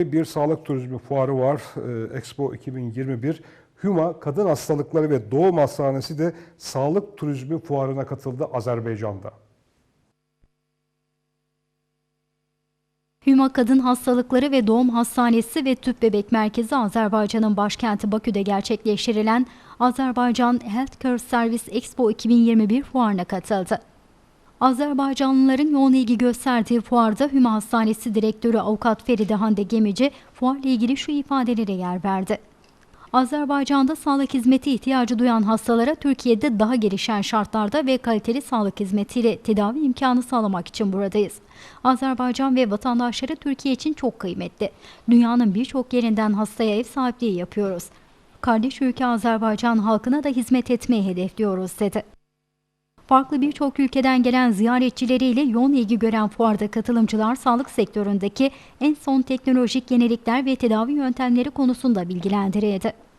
Bir sağlık turizmi fuarı var. Ee, Expo 2021. Hüma Kadın Hastalıkları ve Doğum Hastanesi de sağlık turizmi fuarına katıldı Azerbaycan'da. Hüma Kadın Hastalıkları ve Doğum Hastanesi ve Tüp Bebek Merkezi Azerbaycan'ın başkenti Bakü'de gerçekleştirilen Azerbaycan Healthcare Service Expo 2021 fuarına katıldı. Azerbaycanlıların yoğun ilgi gösterdiği fuarda Hüma Hastanesi Direktörü Avukat Feride Hande Gemici fuarla ilgili şu ifadelere yer verdi. Azerbaycan'da sağlık hizmeti ihtiyacı duyan hastalara Türkiye'de daha gelişen şartlarda ve kaliteli sağlık hizmetiyle tedavi imkanı sağlamak için buradayız. Azerbaycan ve vatandaşları Türkiye için çok kıymetli. Dünyanın birçok yerinden hastaya ev sahipliği yapıyoruz. Kardeş ülke Azerbaycan halkına da hizmet etmeyi hedefliyoruz dedi. Farklı birçok ülkeden gelen ziyaretçileriyle yoğun ilgi gören fuarda katılımcılar sağlık sektöründeki en son teknolojik yenilikler ve tedavi yöntemleri konusunda bilgilendirildi.